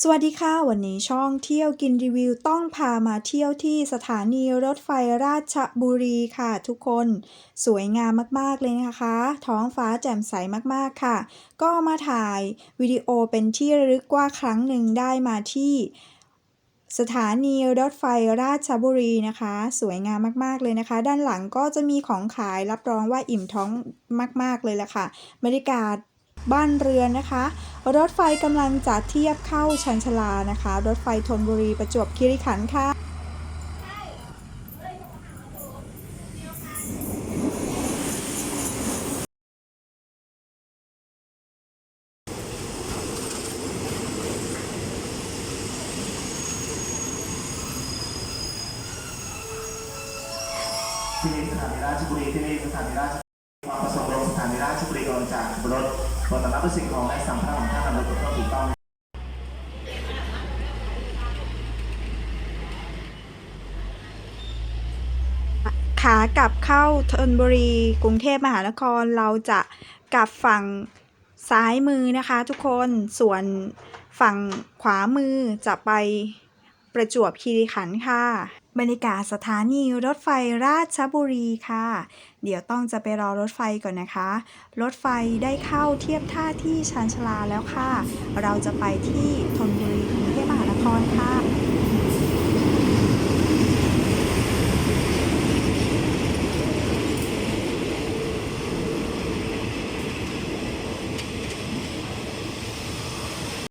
สวัสดีค่ะ วันนี้ช่องเที่ยวกินรีวิวต้องพามาเที่ยวที่สถานีรถไฟราชบุรีค่ะทุกคนสวยงามมากๆเลยนะคะ ท้องฟ้าแจ่มใสมากๆค่ะ ก็มาถ่ายวิดีโอเป็นที่ระลึกว่าครั้งหนึ่งได้มาที่สถานีรถไฟราชบุรีนะคะ สวยงามมากๆเลยนะคะ ด้านหลังก็จะมีของขายรับรองว่าอิ่มท้องมาก ๆเลยแหละค่ะบรรยากาศ บ้านเรือนนะคะ รถไฟกำลังจะเทียบเข้าชันชลานะคะ รถไฟธนบุรีประจวบคีรีขันธ์ค่ะที่นี่สถานีราชบุรีที่นี่สถานีราชความประสงค์ลงสถานีราชบุรีโดนจากรถ บนตำรับเป็นสิ่งของและสัมภาระของท่านนำรถต้องถูกต้องขากลับเข้าธนบุรี กรุงเทพมหานครเราจะกลับฝั่งซ้ายมือนะคะทุกคนส่วนฝั่งขวามือจะไปประจวบคีรีขันธ์ค่ะ บรรยากาศสถานีรถไฟราชบุรีค่ะ เดี๋ยวต้องจะไปรอรถไฟก่อนนะคะ รถไฟได้เข้าเทียบท่าที่ชานชาลาแล้วค่ะ เราจะไปที่ธนบุรีกรุงเทพมหานครค่ะ